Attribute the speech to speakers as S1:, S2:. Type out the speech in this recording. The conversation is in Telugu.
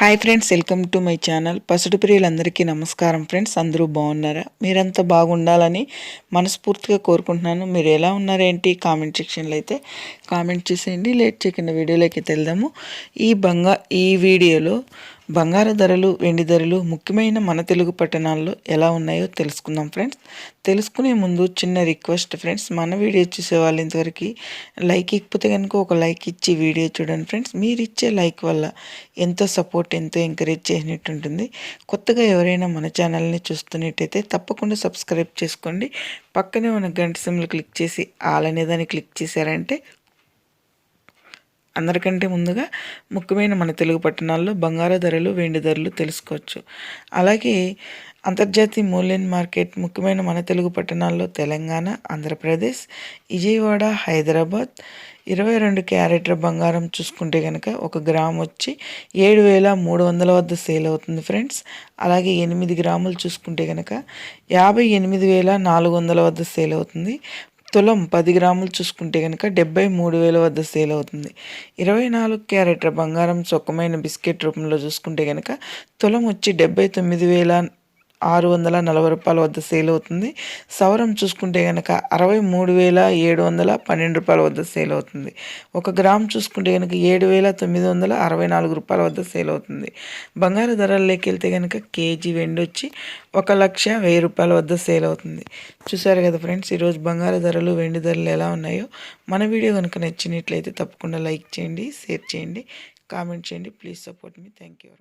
S1: Hi friends welcome to my channel పసుడు ప్రియులందరికీ నమస్కారం ఫ్రెండ్స్ అందరూ బాగున్నారా? మీరంతా బాగుండాలని మనస్ఫూర్తిగా కోరుకుంటున్నాను. మీరు ఎలా ఉన్నారేంటి? కామెంట్ సెక్షన్లో అయితే కామెంట్ చేసేయండి. లేట్ చేయకుండా వీడియోలోకి వెళ్దాము. ఈ బంగా ఈ వీడియోలో బంగారు ధరలు వెండి ధరలు ముఖ్యమైన మన తెలుగు పట్టణాల్లో ఎలా ఉన్నాయో తెలుసుకుందాం ఫ్రెండ్స్. తెలుసుకునే ముందు చిన్న రిక్వెస్ట్ ఫ్రెండ్స్ మన వీడియో చూసే వాళ్ళు ఇంతవరకు లైక్ ఇకపోతే కనుక ఒక లైక్ ఇచ్చి వీడియో చూడండి ఫ్రెండ్స్. మీరు ఇచ్చే లైక్ వల్ల ఎంతో సపోర్ట్ ఎంతో ఎంకరేజ్ చేసినట్టు ఉంటుంది. కొత్తగా ఎవరైనా మన ఛానల్ని చూస్తున్నట్టయితే తప్పకుండా సబ్స్క్రైబ్ చేసుకోండి. పక్కనే ఉన్న గంట సిమ్లు క్లిక్ చేసి ఆల్ అనేదాన్ని క్లిక్ చేశారంటే అందరికంటే ముందుగా ముఖ్యమైన మన తెలుగు పట్టణాల్లో బంగారు ధరలు వెండి ధరలు తెలుసుకోవచ్చు. అలాగే అంతర్జాతీయ మూల్యం మార్కెట్ ముఖ్యమైన మన తెలుగు పట్టణాల్లో తెలంగాణ ఆంధ్రప్రదేశ్ విజయవాడ హైదరాబాద్. ఇరవై రెండు క్యారెట్ల బంగారం చూసుకుంటే కనుక ఒక గ్రామ్ వచ్చి ఏడు వేల మూడు వందల వద్ద సేల్ అవుతుంది ఫ్రెండ్స్. అలాగే ఎనిమిది గ్రాములు చూసుకుంటే కనుక యాభై ఎనిమిది వేల నాలుగు వందల వద్ద సేల్ అవుతుంది. తులం పది గ్రాములు చూసుకుంటే కనుక డెబ్బై మూడు వేల వద్ద సేల్ అవుతుంది. ఇరవై నాలుగు క్యారెట్ల బంగారం చొక్కమైన బిస్కెట్ రూపంలో చూసుకుంటే కనుక తులం వచ్చి డెబ్బై తొమ్మిది వేల ఆరు వందల నలభై రూపాయల వద్ద సేల్ అవుతుంది. సవరం చూసుకుంటే కనుక అరవై మూడు వేల ఏడు వందల పన్నెండు రూపాయల వద్ద సేల్ అవుతుంది. ఒక గ్రామ్ చూసుకుంటే కనుక ఏడు వేల తొమ్మిది వందల అరవై నాలుగు రూపాయల వద్ద సేల్ అవుతుంది. బంగారు ధరల్లోకి వెళ్తే కనుక కేజీ వెండి వచ్చి ఒక లక్ష వెయ్యి రూపాయల వద్ద సేల్ అవుతుంది. చూసారు కదా ఫ్రెండ్స్ ఈరోజు బంగారు ధరలు వెండి ధరలు ఎలా ఉన్నాయో? మన వీడియో కనుక నచ్చినట్లయితే తప్పకుండా లైక్ చేయండి షేర్ చేయండి కామెంట్ చేయండి. ప్లీజ్ సపోర్ట్ మీ థ్యాంక్ యూ